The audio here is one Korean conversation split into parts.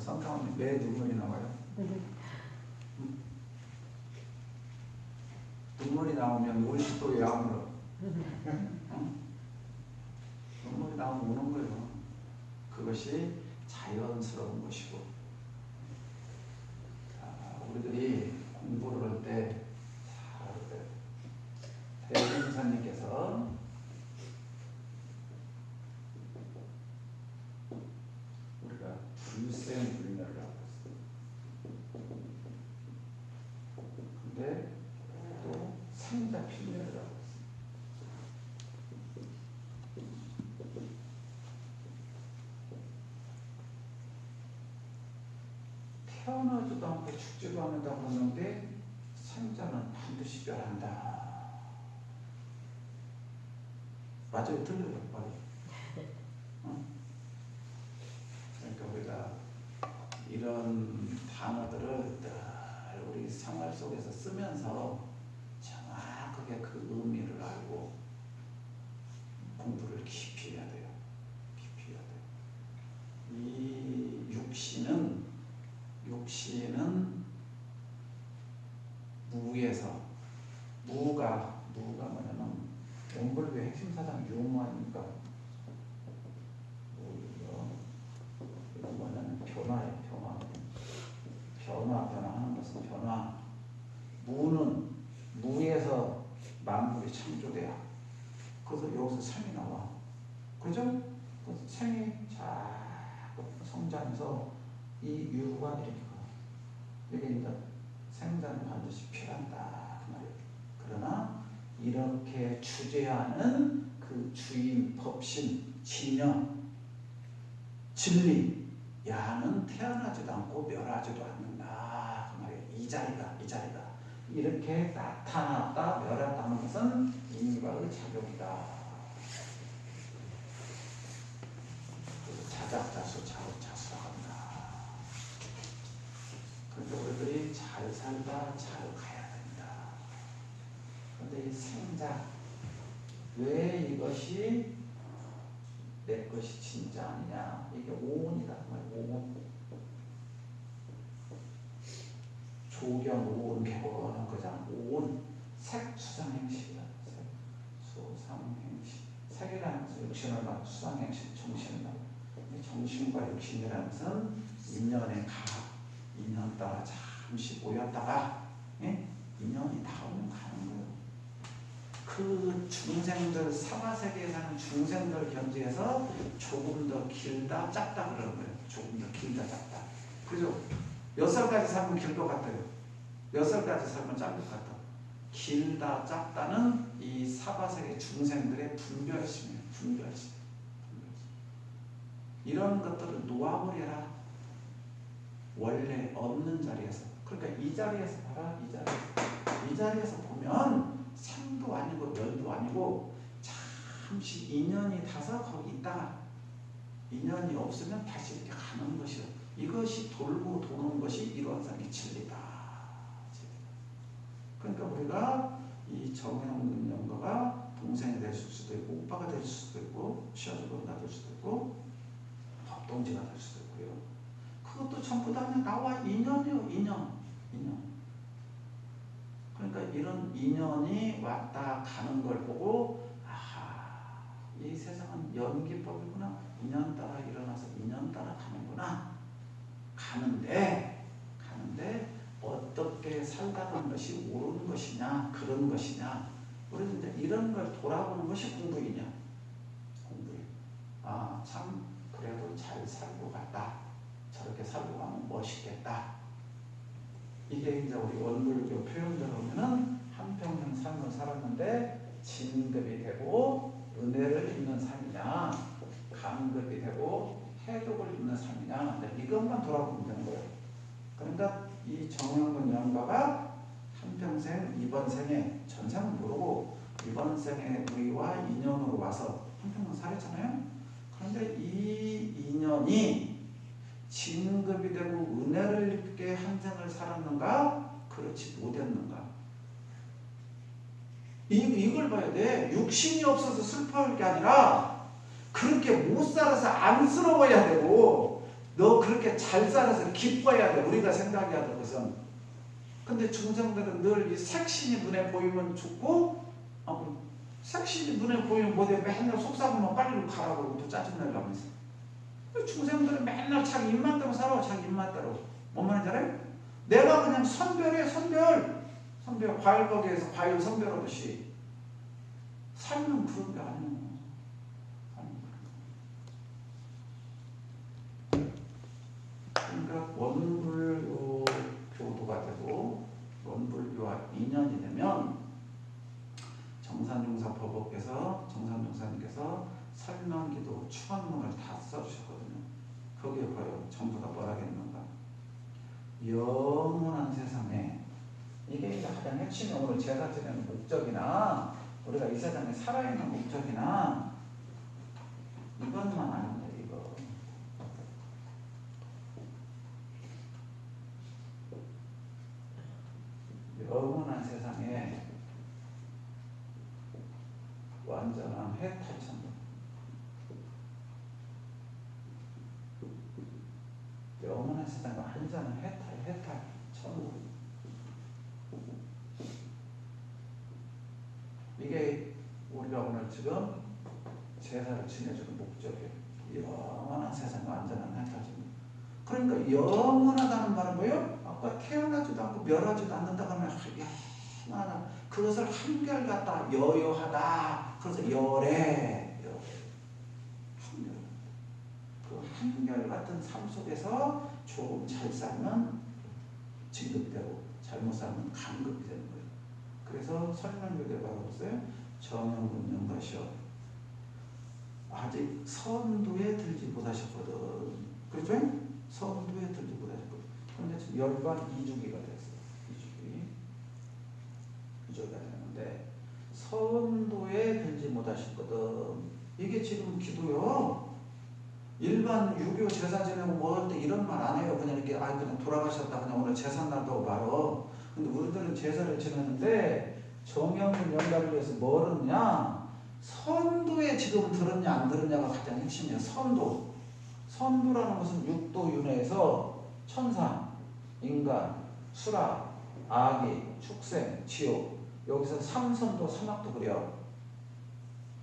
그 성경은 왜 눈물이 나와요? 눈물이 나오면 울지 또왜안 울어? 응? 눈물이 나오면 우는 거예요. 그것이 자연스러운 것이고. 자, 우리들이 공부를 할 때, 대행사님께서 우리가 불생 불멸을 하고 있어요. 근데 또 생자 필멸을 하고 있어요. 태어나지도 않고 죽지도 않는다고 하는데 생자는 반드시 멸한다. 맞아요, 틀려요, 말이. 어? 그러니까 우리가 이런 단어들을 늘 우리 생활 속에서 쓰면서 정확하게 그 의미를 알고 공부를 깊이 해야 돼요. 깊이 해야 돼요. 이 육신은 육신은 무에서 무가 무가 뭐냐면 원불교의 핵심 사상 유무 아닙니까? 무요 뭐냐면 변화예요 변화 변화 변화하는 것은 변화 무는 무에서 만물이 창조돼야 그래서 여기서 생이 나와 그죠? 그래서 생이 자꾸 성장해서 이 유가 이렇게 가. 이게 이제 생자는 반드시 필요한다 그. 그러나 이렇게 주재하는 그 주인 법신 진영 진리 야는 태어나지도 않고 멸하지도 않는다 그. 이 자리가 이 자리가 이렇게 나타났다 멸했다는 것은 인과의 작용이다. 자작자수 자업자수한다. 그런데 우리들이 잘 살다 잘 가야 된다. 그런데 이 생자 왜 이것이 내 것이 진짜 아니냐? 이게 오온이다. 오온 조경 오온 개고는 거잖아. 오온 색 수상 행식이다 색 수상 행식. 색이라는 것은 육신을 말 수상 행식 정신을 말 정신과 육신이라는 것은 인연의 가 인연 따라 잠시 모였다가 예? 인연이 닿으면 가는 거예요. 그 중생들 사바세계에 사는 중생들 견지에서 조금 더 길다 작다 그러는 거예요. 조금 더 길다 작다. 그죠? 몇 살까지 살면 길 것 같아요. 몇 살까지 살면 짧을 것 같아. 길다 작다는 이 사바세계 중생들의 분별심이에요. 분별심. 분별심. 이런 것들을 놓아버려라. 원래 없는 자리에서. 그러니까 이 자리에서 봐라. 이 자리에서. 이 자리에서 보면 생도 아니고 멸도 아니고 잠시 인연이 닿아서 거기 있다가 인연이 없으면 다시 이렇게 가는 것이요. 이것이 돌고 도는 것이 일원상의 진리다. 그러니까 우리가 이 정형 연가가 동생이 될 수도 있고 오빠가 될 수도 있고 시어주가 될 수도 있고 법동지가 될 수도 있고요. 그것도 전부 다 나와 인연이요 인연 인연. 그러니까 이런 인연이 왔다 가는 걸 보고 아하 이 세상은 연기법이구나. 인연 따라 일어나서 인연 따라 가는구나. 가는데 가는데 어떻게 살다가는 것이 옳은 것이냐 그런 것이냐. 우리는 이제 이런 걸 돌아보는 것이 공부이냐. 공부예요 아참 그래도 잘 살고 갔다 살고 가면 멋있겠다 이게 이제 우리 원불교 표현대로 보면은 한평생 삶을 살았는데 진급이 되고 은혜를 입는 삶이냐 감급이 되고 해독을 입는 삶이냐 이것만 돌아보면 되는 거예요. 그러니까 이 정영근 양가가 한평생 이번 생에 전생은 모르고 이번 생에 우리와 인연으로 와서 한평생 살았잖아요. 그런데 이 인연이 진급이 되고 은혜를 입게 한 생을 살았는가? 그렇지 못했는가? 이, 이걸 봐야 돼. 육신이 없어서 슬퍼할 게 아니라 그렇게 못 살아서 안쓰러워야 되고 너 그렇게 잘 살아서 기뻐해야 돼. 우리가 생각해야 될 것은. 근데 중생들은 늘 이 색신이 눈에 보이면 죽고, 어, 색신이 눈에 보이면 뭐돼 맨날 속상하면 빨리 가라고 그러고 또 짜증내려면서. 중생들은 맨날 자기 입맛대로 살아, 자기 입맛대로. 뭔 말인지 알아요? 내가 그냥 선별해, 선별. 선별, 과일 가게에서 과일 선별하듯이. 삶은 그런 게 아니에요. 그러니까 원불교 교도가 되고 원불교와 인연이 되면 정산용사 법업께서 정산용사님께서 설명기도 추원문을 다 써주셨거든요. 거기에 봐요. 전부 다 뭐라겠는가. 영원한 세상에 이게 가장 핵심이 오늘 제사 지내는 목적이나 우리가 이 세상에 살아있는 목적이나 이것만 아는 돼 이거. 영원한 세상에 완전한 해탈천국 영원한 세상에 완전한 해탈 해탈 천국 이게 우리가 오늘 지금 제사를 지내주는 목적이에요 영원한 세상에 완전한 천국 그러니까 영원하다는 말은 뭐예요? 아까 태어나지도 않고 멸하지도 않는다고 하면 야, 나 그것을 한결같다 여여하다. 그래서 열애 한결. 그 한결같은 삶 속에서 조금 잘 살면 진급되고 잘못 살면 간급이 되는 거예요. 그래서 설명교대 받아봤어요 정형군 영가시오 아직 선두에 들지 못하셨거든. 그렇죠? 선두에 들지 못하셨거든. 그런데 지금 열반 이주기가 됐어요. 이주기. 이주기가 되는데 선도에 들지 못하셨거든. 이게 지금 기도요? 일반 유교 제사 지내고 뭐할때 이런 말 안 해요. 그냥 이렇게 아 그냥 돌아가셨다. 그냥 오늘 제삿날도 말어. 근데 우리들은 제사를 지내는데 정형군 영가를 위해서 뭘 하느냐 선도에 지금 들었냐 안 들었냐가 가장 핵심이에요 선도 선도라는 것은 육도 윤회에서 천상, 인간, 수라, 아기, 축생, 지옥 여기서 삼선도 삼학도 그래요.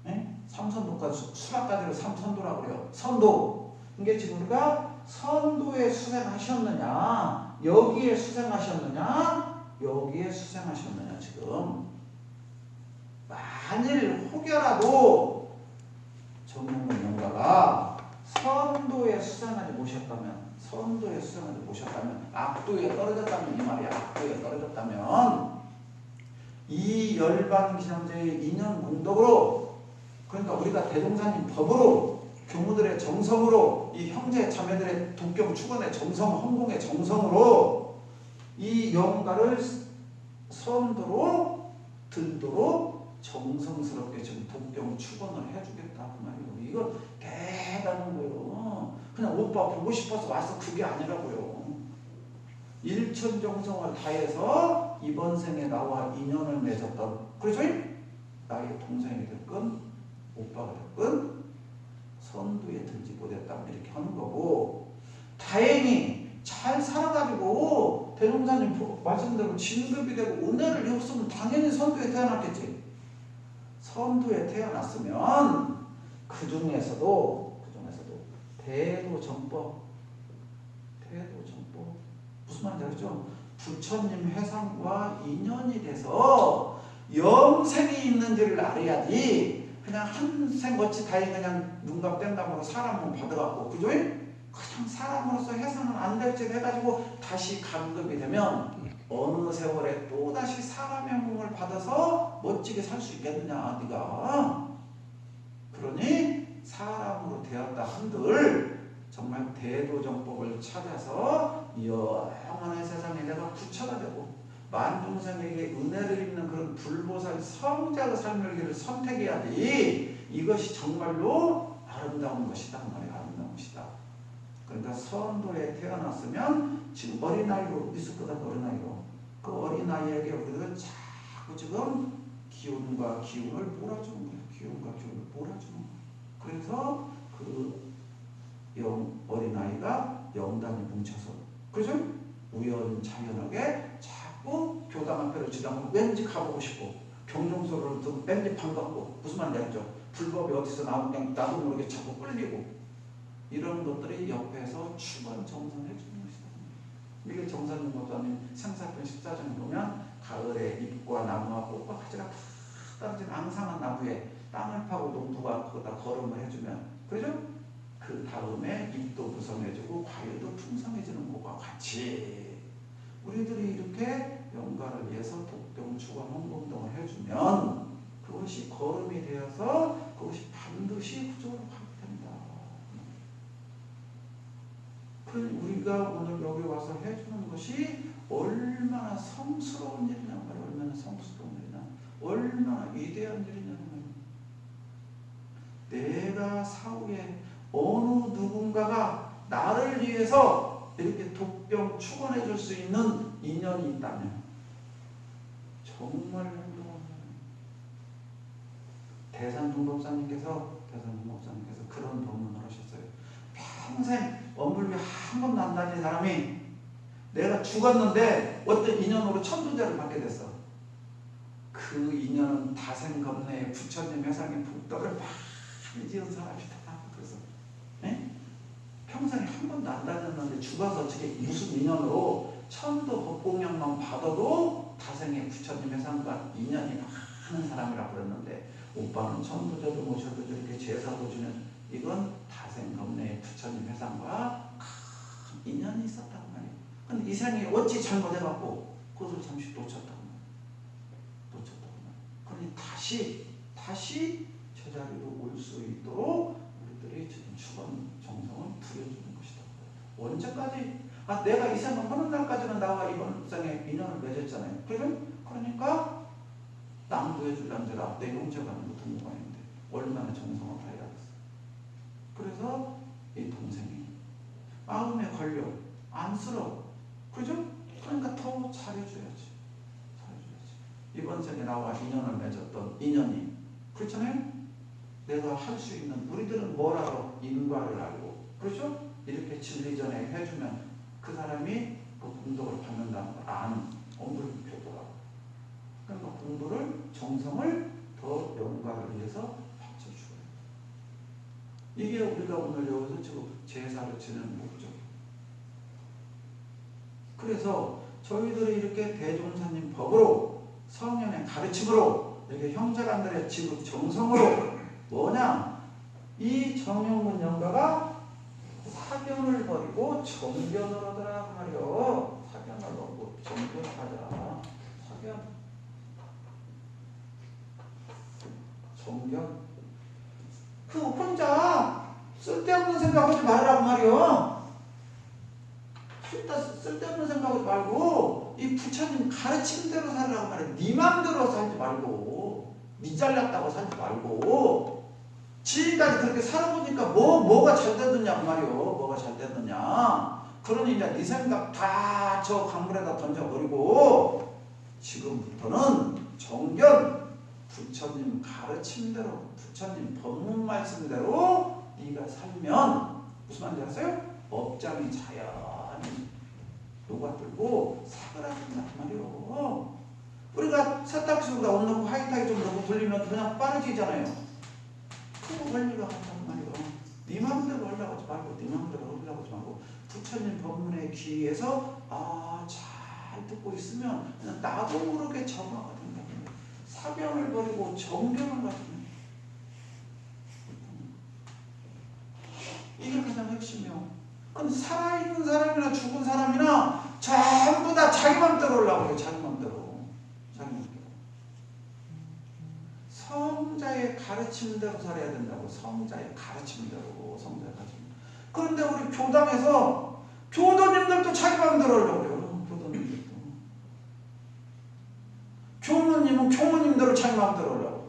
네? 삼선도까지 수라까지를 삼선도라고 그래요. 선도. 이게 지금 우리가 선도에 수생하셨느냐, 여기에 수생하셨느냐, 여기에 수생하셨느냐 지금. 만일 혹여라도 정몽문 영가가 선도에 수상하지 모셨다면 선도에 수상하지 모셨다면 악도에 떨어졌다면 이 말이야 악도에 떨어졌다면 이 열반 기념제의 인연 공덕으로 그러니까 우리가 대동사님 법으로 교무들의 정성으로 이 형제 자매들의 독경 축원의 정성 헌공의 정성으로 이 영가를 선도로 들도록 정성스럽게 지금 독경 축원을 해주겠다 그 말이에요. 이거 대단한 거예요. 그냥 오빠 보고 싶어서 와서 그게 아니라고요. 일천 정성을 다해서 이번 생에 나와 인연을 맺었던 그렇죠? 나의 동생이 됐건 오빠가 됐건 선두에 들지 못했다면 이렇게 하는 거고 다행히 잘 살아가지고 대종사님 말씀대로 진급이 되고 은혜를 입었으면 당연히 선두에 태어났겠지. 선두에 태어났으면 그 중에서도 그 중에서도 대도정법 대도정법 무슨 말인지 알죠? 부처님 회상과 인연이 돼서 영생이 있는지를 알아야지 그냥 한생 어찌 다행 그냥 눈감 뗀다고 사람만 받아갖고 그죠? 그냥 사람으로서 해상은 안 될지 해가지고 다시 감금이 되면 어느 세월에 또 다시 사람의 몸을 받아서 멋지게 살 수 있겠느냐 네가? 그러니 사람으로 되었다 한들 정말 대도정법을 찾아서 영원한 세상에 내가 부처가 되고 만중생에게 은혜를 입는 그런 불보살 성자의 삶을 선택해야지 이것이 정말로 아름다운 것이다 그 말이야 그러니까 선도에 태어났으면 지금 어린아이로 있을 거다 어린아이로 그 어린아이에게 우리가 자꾸 지금 기운과 기운을 몰아주는 거예요 기운과 기운을 몰아주는 거예요 그래서 그 영 어린아이가 영단이 뭉쳐서 그죠? 우연자연하게 자꾸 교당 앞에를 지나면 왠지 가보고 싶고 경종소를 듣고 왠지 반갑고 무슨 말인지 알죠? 불법이 어디서 나오는 그냥 나도 모르게 자꾸 끌리고 이런 것들이 옆에서 추번 정성해 주는 것이다. 이게 정사님 목사님 생사편 14장에 보면 가을에 잎과 나무와 꽃과 가지가 다 떨어진 앙상한 나무에 땅을 파고 농부가 거기다 걸음을 해주면 그죠? 그 다음에 잎도 구성해주고 과일도 풍성해지는 것과 같이 우리들이 이렇게 영가를 위해서 독경, 주관, 홍공동을 해주면 그것이 걸음이 되어서 그것이 반드시 후적으로 가게 된다. 그 우리가 오늘 여기 와서 해주는 것이 얼마나 성스러운 일이냐 말이야. 얼마나 성스러운 일이냐. 얼마나 위대한 일이냐. 내가 사후에 어느 누군가가 나를 위해서 이렇게 독병 축원해 줄 수 있는 인연이 있다면 정말 행동하는 대산 동법사님께서 대산 동법사님께서 그런 법문을 하셨어요. 평생 원불비 한 번도 안 다닌 사람이 내가 죽었는데 어떤 인연으로 천도제를 받게 됐어. 그 인연은 다생겁내의 부처님 회상의 복덕을 많이 지은 사람이다. 그래서 네? 평생에 한 번도 안 다녔는데 죽어서 어떻게 무슨 인연으로 천도 법공양만 받아도 다생의 부처님 회상과 인연이 많은 사람이라고 그랬는데 오빠는 천도제도 모셔도 저렇게 제사도 주는 이건 다생겁내의 부처님 회상과 큰 인연이 있었단 말이에요. 근데 이 생이 어찌 잘못해갖고 그것을 잠시 놓쳤다고 말이에요. 놓쳤다고 말이에요. 그러니 다시 다시 제자리로 올 수 있도록 우리들이 지금 주관 정성을 부여주는 것이다. 언제까지? 아 내가 이 생을 하는 날까지는 나와 이번 생에 인연을 맺었잖아요. 그래? 그러니까 남 구해줄란지라 내 형제가 아니고 동무관인데 얼마나 정성을. 그래서 이 동생이 마음에 걸려 안쓰러워. 그죠? 그러니까 더 잘해줘야지. 잘해줘야지. 이번 생에 나와 인연을 맺었던 인연이 그렇잖아요? 내가 할 수 있는 우리들은 뭘 알아? 인과를 알고 그렇죠? 이렇게 진리 전에 해주면 그 사람이 그 공덕을 받는다는 걸 아는 엄불교도가 그러니까 공부를 정성을 더 영과를 위해서. 이게 우리가 오늘 여기서 지금 제사를 지는 목적이에요. 그래서 저희들이 이렇게 대종사님 법으로 성년의 가르침으로 이렇게 형제간들의 지금 정성으로 뭐냐? 이 정영문 영가가 사견을 버리고 정견을 하더라 그 말이요. 사견을 버리고 정견을 하자. 사견 정견 그 혼자 쓸데없는 생각하지 말라고 말이요. 쓸데, 쓸데없는 생각하지 말고 이 부처님 가르침대로 살라고 말이야. 네 맘대로 살지 말고 니 잘났다고 살지 말고. 지금까지 그렇게 살아보니까 뭐 뭐가 잘 됐느냐 그 말이요. 뭐가 잘 됐느냐. 그러니 이제 네 생각 다 저 강물에다 던져버리고 지금부터는 정견 부처님 가르침대로 부처님 법문 말씀대로 네가 살면 무슨 말인지 아세요? 업장이 자연히 녹아들고 사그라든단 말이요. 우리가 세탁소에다 옷 넣고 하이타이 좀 넣고 돌리면 그냥 빠르지잖아요. 그 원리가 같단 말이요. 네 마음대로 하려고 하지 말고 네 마음대로 하려고 하지 말고 부처님 법문에 귀해서 아 잘 듣고 있으면 나도 모르게 정화가 사견을 버리고 정견을 가지면 이게 가장 핵심이요. 근데 살아있는 사람이나 죽은 사람이나 전부 다 자기 맘대로 올라오고 자기 맘대로. 자기 맘대로. 성자의 가르침대로 살아야 된다고 성자의 가르침대로 성자의 가르침 그런데 우리 교당에서 교도님들도 자기 맘대로 하려고 그래요 교도님들도 교무님은 교무님대로 자기 맘대로 하려고.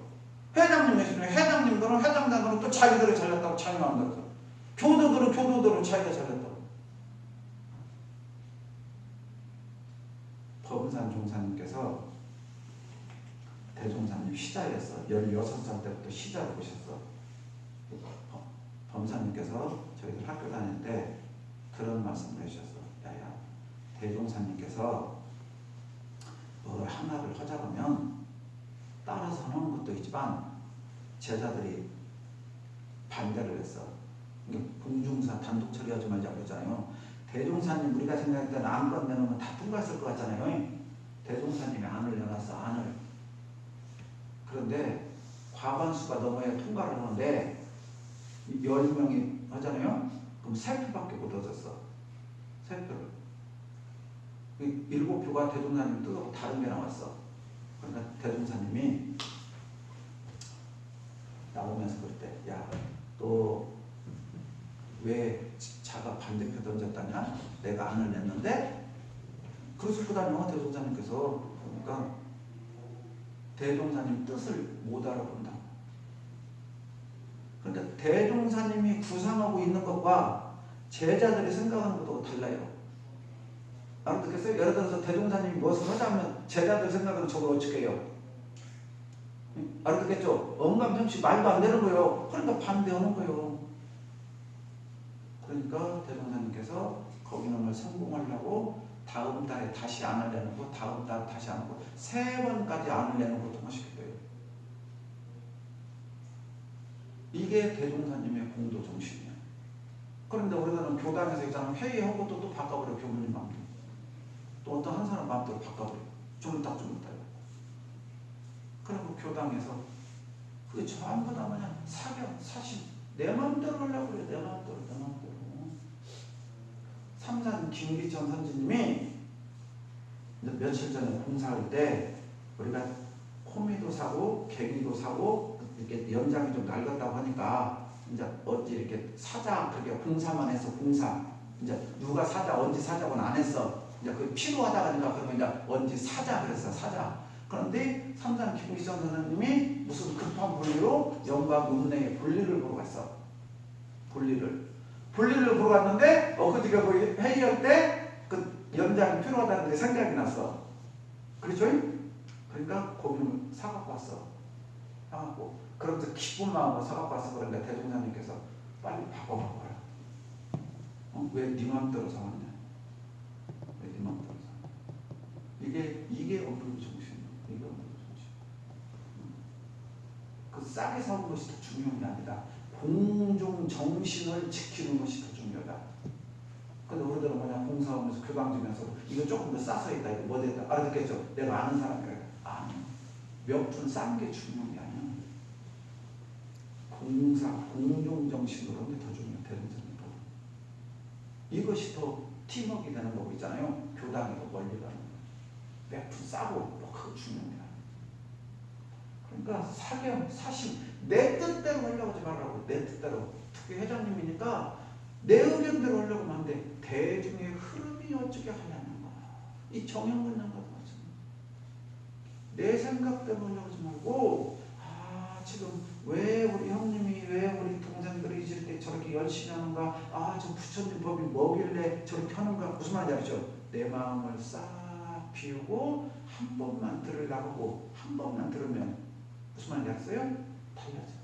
회장님 계시면 회장님들은 회장장들은 또 자기들이 잘났다고 자기 살고 교도들은 교도대로 자기가 잘났다고. 범산 종사님께서 대종사님 시자였어. 16살 때부터 시자를 보셨어. 범사님께서 저희들 학교 다닐 때 그런 말씀을 해주셔서 야야 대종사님께서 뭘 하나를 하자면 따라서 하는 것도 있지만 제자들이 반대를 했어. 공중사 단독 처리하지 말자고 그랬잖아요. 대종사님 우리가 생각할 때는 안건 내놓으면 다 통과했을 것 같잖아요. 대종사님이 안을 내놨어 안을. 그런데 과반수가 넘어야 통과를 하는데 열 명이 하잖아요. 그럼 세 표밖에 못 얻었어. 세 표를. 이 일곱 표가 대종사님 뜻하고 다른 게 나왔어. 그러니까 대종사님이 나오면서 그랬대. 야, 너왜 자가 반대표 던졌다냐? 내가 안을 냈는데 그러실 거다며 대종사님께서 그러니까 대종사님 뜻을 못 알아본다. 그러니까 대종사님이 구상하고 있는 것과 제자들이 생각하는 것도 달라요. 알아듣겠어요? 예를 들어서 대종사님이 무엇을 하자면 제자들 생각은 저걸 어떻게 해요? 알아듣겠죠? 언감정치 말도 안 되는 거예요. 그러니까 반대하는 거예요. 그러니까 대종사님께서 거기는 성공하려고 다음 달에 다시 안을 내놓고 다음 달 다시 안 하고 세 번까지 안을 내놓고 통화시켰대요. 이게 대종사님의 공도 정신이야. 그런데 우리는 교단에서 있잖아 회의하고 또, 또 바꿔버려 교무님 마음대로. 또 어떤 한 사람 마음대로 바꿔버려. 좀딱좀 있다. 그리고 교당에서 그게 전부 다 뭐냐? 사견, 사심 내 마음대로 하려고 그래 내 마음대로 내 마음대로. 삼산 김기천 선지님이 며칠 전에 공사할 때 우리가 코미도 사고 개기도 사고 이렇게 연장이 좀 낡았다고 하니까 이제 어찌 이렇게 사자 그렇게 공사만 해서 공사. 이제 누가 사자 언제 사자고는 안 했어 이제 그 필요하다 하니까 그러면 이제 언제 사자 그랬어 사자. 그런데 삼산 김기천 선생님이 무슨 급한 분리로 영광 운내의 분리를 보러 갔어. 분리를. 분리를 보러 갔는데 엊그저께 그 회의할 때 그 연장이 필요하다는 게 생각이 났어. 그렇죠? 그러니까 고민을 사갖고 왔어. 사갖고. 그러면서 기쁜 마음으로 사갖고 왔어. 그러니까 대종사님께서 빨리 바꿔봐봐라. 어? 왜네 마음대로 사왔냐 마음대로 사왔냐 이게 이게 업무 정신이야 이게 업무 정신. 그 싸게 사온 것이 더 중요한 게 아니다 공중 정신을 지키는 것이 더 중요하다. 근데 우리들은 뭐냐 공사하면서 교방지면서 이거 조금 더 싸서 있다 이거 뭐 됐다. 알아듣겠죠? 내가 아는 사람이라 아니 몇푼 싼 게 중요한 게 아니야. 공사 공중 정신으로 하는 게 더 중요해. 대동사니까 이것이 더 팀워크 되는 거고 있잖아요 교당이 더 멀리 가는 몇푼 싸고 뭐 그거 중요한 게 그러니까 사견 사심 내 뜻대로 하려고 하지 말라고 내 뜻대로 특히 회장님이니까 내 의견대로 하려고 하면 안 돼. 대중의 흐름이 어떻게 하냐는 거야. 이 정형문양과도 마찬가지. 내 생각대로 하려고 하지 말고 아 지금 왜 우리 형님이 왜 우리 동생들이 때 저렇게 열심히 하는가 아 저 부처님 법이 뭐길래 저렇게 하는가 무슨 말인지 알죠? 내 마음을 싹 비우고 한 번만 들으려고 한 번만 들으면 무슨 말인지 알았어요? 달라져.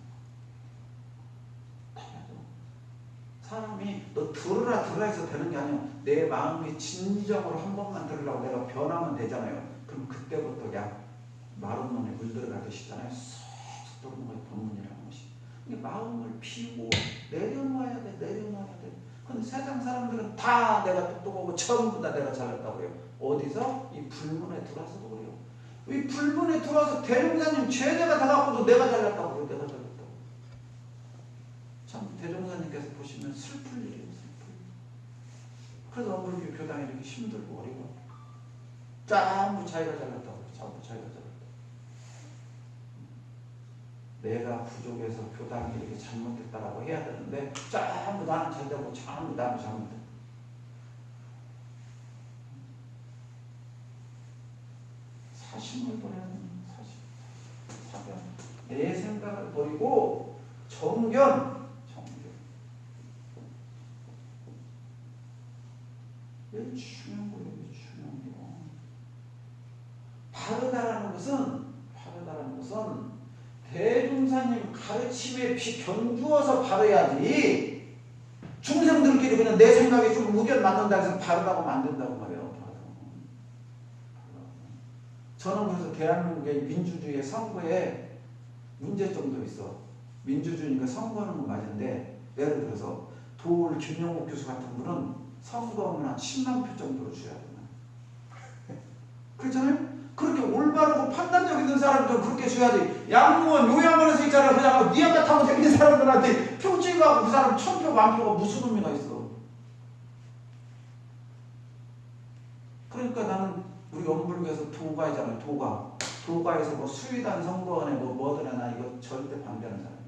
사람이 너 들으라 들으라 해서 되는 게 아니야. 내 마음이 진정으로 한 번만 들으라고 내가 변하면 되잖아요. 그럼 그때부터 야 마른 놈에 물 들어가듯이잖아요. 게 법문이라는 것이. 이게 마음을 피우고 내려놔야 돼, 내려놔야 돼. 근데 세상 사람들은 다 내가 똑똑하고 전부 다 내가 잘났다고 그래요. 어디서? 이 불문에 들어와서도 그래요. 이 불문에 들어와서 대종사님 죄제가 돼갖고도 내가 잘났다고 그래요. 내가 잘났다고. 참 대종사님께서 보시면 슬플 일이에요. 슬플 일. 그래서 우리 교당이 이렇게 힘들고 어리고 전부 자기가 잘났다고 그래요. 전부 자기가 잘났다고. 내가 부족해서 교당이 이렇게 잘못했다라고 해야 되는데 전부 나는 잘되고 전부 나는 잘못해. 사심을 버리는 사심, 사견. 내 생각을 버리고 정견. 이게 중요한 거예요. 이게 중요한 거. 바르다라는 것은 바르다라는 것은 비 견주어서 바르야지 중생들끼리 그냥 내 생각에 좀 의견 맞는다 해서 바르다고 만든다고 말이에요. 저는 그래서 대한민국의 민주주의 선거에 문제점도 있어. 민주주의니까 선거하는 건 맞는데 예를 들어서 도울 김영욱 교수 같은 분은 선거하면 한 10만 표 정도로 줘야 된다. 그렇잖아요? 그렇게 올바르고 판단력 있는 사람들 그렇게 줘야지. 양무원 요양원에서 있잖아. 그냥 사람들한테 표 찍어갖고 그 사람 천표 만표가 무슨 의미가 있어. 그러니까 나는 우리 원불교에서 도가이잖아요. 도가. 도가에서 뭐 수의단 선거원에 뭐 뭐든 하나 이거 절대 반대하는 사람.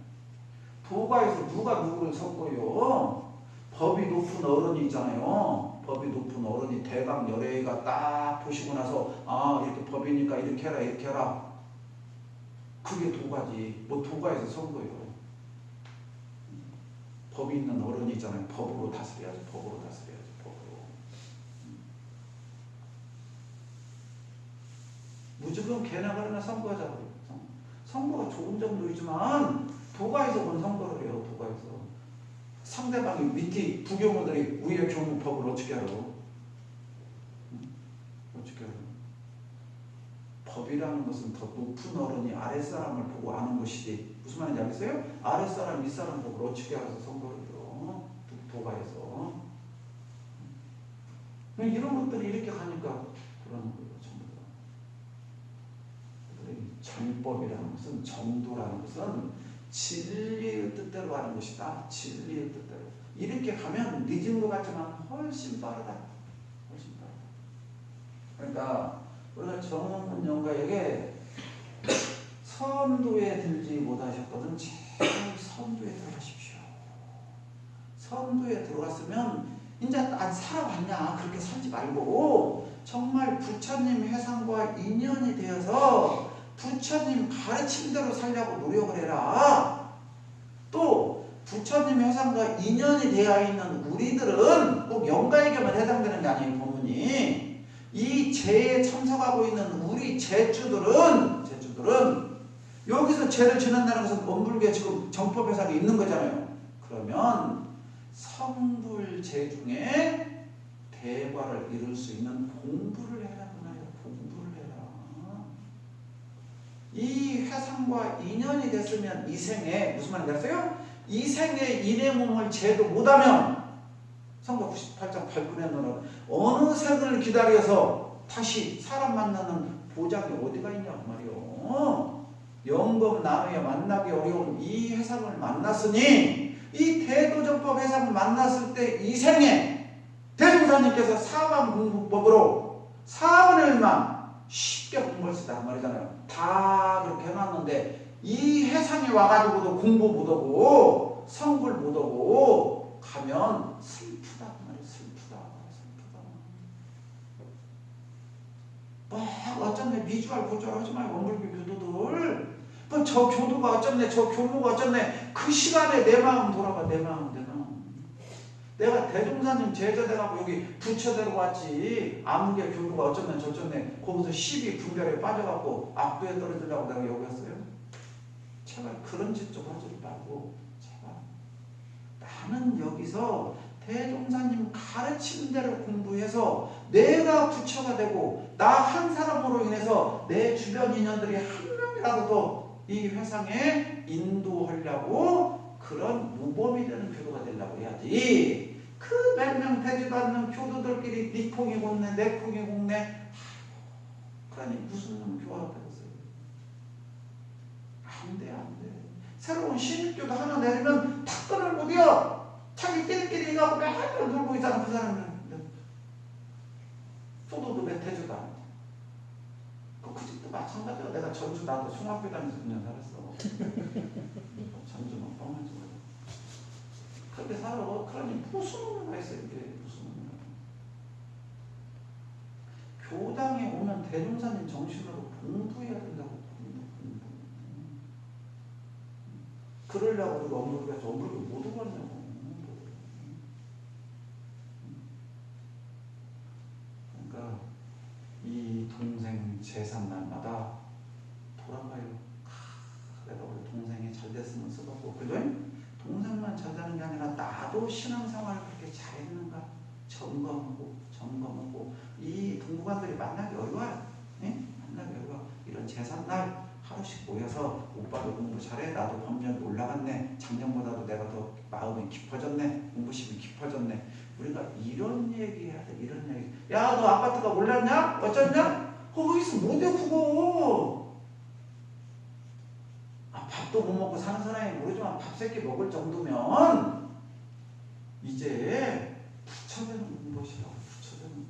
도가에서 누가 누구를 선거요? 법이 높은 어른이 있잖아요. 법이 높은 어른이 대강 열애가 딱 보시고 나서 아 이렇게 법이니까 이렇게 해라 이렇게 해라. 그게 도가지. 뭐 도가에서 선거요. 법이 있는 어른이 있잖아요. 법으로 다스려야지. 법으로 다스려야지. 법으로. 무조건 개나 가나 선거하자고. 선거가 좋은 점도 있지만 도가에서 본 선거를 해요. 도가에서. 상대방이 밑에 부교무들이 위에 교무법을 어떻게 알아? 응? 어떻게 알아? 법이라는 것은 더 높은 어른이 아랫사람을 보고 아는 것이지 무슨 말인지 알겠어요? 아랫사람 윗사람 법을 어떻게 알아서 선거를 들어 도- 도가에서 응? 이런 것들이 이렇게 가니까 그러는 거예요 전부 다 정법이라는 것은 정도라는 것은 진리의 뜻대로 하는 것이다. 진리의 뜻대로. 이렇게 가면 늦은 것 같지만 훨씬 빠르다. 훨씬 빠르다. 그러니까 우리가 정원문 영가에게 선도에 들지 못하셨거든 제발 선도에 들어가십시오. 선도에 들어갔으면 이제 안 살아왔냐 그렇게 살지 말고 정말 부처님 회상과 인연이 되어서 부처님 가르침대로 살려고 노력을 해라. 또 부처님 회상과 인연이 되어 있는 우리들은 꼭 영가에게만 해당되는 게 아니에요 법문이 이 제에 참석하고 있는 우리 제주들은 제주들은 여기서 죄를 지낸다는 것은 원불교 지금 정법 회상이 있는 거잖아요. 그러면 성불제 중에 대과를 이룰 수 있는 공부를 해라 그 말이야. 공부를 해라. 이 회상과 인연이 됐으면 이 생에 무슨 말인지 아세요? 이 생에 인의 몸을 제도 못하면 성가 98장 8군에는 어느 생을 기다려서 다시 사람 만나는 보장이 어디가 있냐고 말이요. 영검 나누에 만나기 어려운 이 회상을 만났으니 이 대도정법 회상을 만났을 때 이 생에 대종사님께서 사방 공부법으로 4분의 1만 쉽게 공부할 수그 말이잖아요. 다 그렇게 해놨는데 이 해상에 와가지고도 공부 못하고 성불 못하고 가면 슬프다 그 말이야 슬프다. 슬프다. 뭐 어쩌네 미주알 고주알 하지 말고 원불교 교도들 뭐저 교도가 어쩌네 저 교무가 어쩌네. 그 시간에 내 마음 돌아가 내 마음 내 마음 내가 대종사님 제자 돼가고 여기 부처대로 왔지. 아무개 교도가 어쩌네 저쩌네. 거기서 시비 분별에 빠져갖고 악도에 떨어지려고 내가 여기 왔어요. 제발 그런 짓 좀 하지 말고 제발. 나는 여기서 대종사님 가르친 대로 공부해서 내가 부처가 되고 나 한 사람으로 인해서 내 주변 인연들이 한 명이라도 더 이 회상에 인도하려고 그런 무범이 되는 교도가 되려고 해야지. 그몇명 되지도 않는 교도들끼리 네 콩이 곱네 내 콩이 곱네 그러니 무슨 놈 교화가 되겠어요? 안돼 안돼. 새로운 신입교도 하나 내리면 탁건을 못이어 자기 끼리끼리 해갖고 맨날 놀고 있잖아 그 사람은 소도도 몇 해주도 집도 마찬가지야. 내가 전주 나도 중학교 다니면서 9년 살았어. 전주 막 뻥하지 마 그렇게 살아. 그러니 무슨 의미가 있어 이게 무슨 의미가 교당에 오면 대종사님 정신으로 공부해야 된다고 공부 공부 그러려고 우리가 엄불교에서 엄불교 못 오고 왔냐고 그러니까 이 동생 재산 날마다 돌아가요. 하, 내가 우리 동생이 잘 됐으면 쓰고 그죠? 동생만 잘 되는 게 아니라 나도 신앙생활을 그렇게 잘했는가? 점검하고 점검하고. 이 동무관들이 만나기 어려워요. 예? 만나기 어려워. 이런 제삿날 하루씩 모여서 오빠도 공부 잘해. 나도 범전이 올라갔네. 작년보다도 내가 더 마음이 깊어졌네. 공부심이 깊어졌네. 우리가 이런 얘기 해야 돼. 이런 얘기. 야 너 아파트가 올랐냐? 어쩌냐 거기서 못해 그거? 아 밥도 못 먹고 사는 사람이 모르지만 밥세끼 먹을 정도면 이제 부처되는 것이라고 부처되는 것.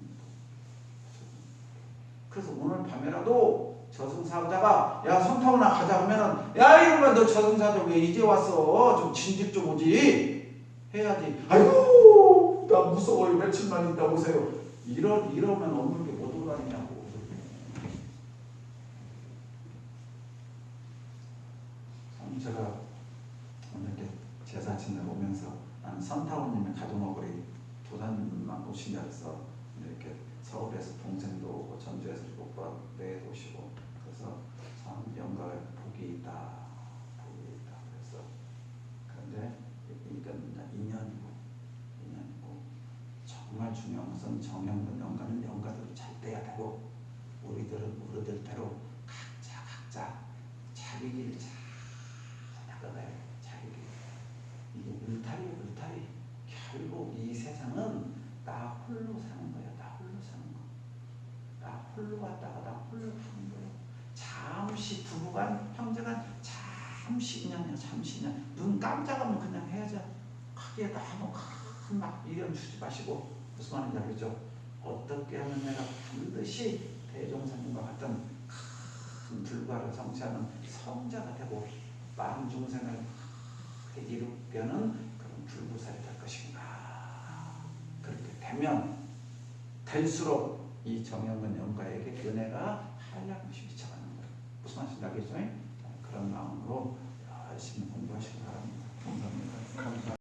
그래서 오늘 밤에라도 저승사자가 야 성타구나 가자 하면은 야 이러면 너 저승사자 왜 이제 왔어? 좀 진즉 좀 오지. 해야지. 아이고 나 무서워요. 며칠만 있다 오세요. 이러, 이러면 없는 게 못 오가느냐고 참 제가 오늘 이렇게 제사 지내 오면서 나는 선타원님의 가동어거리 도사님만 근데 이렇게 서울에서 동생도 오고 전주에서 오빠 내에도 오시고 그래서 참 영광의 복이 있다 복이 있다. 그래서 그런데 이건 인연이고 인연이고 정말 중요한 것은 정형근 영가는 영가대로 잘 돼야 되고 우리들은 우리들대로 각자 각자 자기 길잘 돼 자기 길. 이게 울타리 울타리. 결국 이 세상은 나 홀로 사는 거야 나 홀로 사는 거 나 홀로 왔다가 나 홀로 가는 거예요. 잠시 부부간 형제간 잠시 인연이야 잠시 인연. 눈 깜짝하면 그냥 헤어져. 크게 너무 큰막 미련 주지 마시고 무슨 말인지 알겠죠? 어떻게 하면 내가 반드시 대종사님과 같은 큰 불과를 성취하는 성자가 되고 많은 중생을 크게 이루게는 그런 그렇게 되면 될수록 이 정형은 영가에게 은혜가 한량없이 미쳐가는 거예요. 무슨 말씀인지 알겠죠? 네, 그런 마음으로 열심히 공부하시기 바랍니다. 감사합니다. 감사합니다.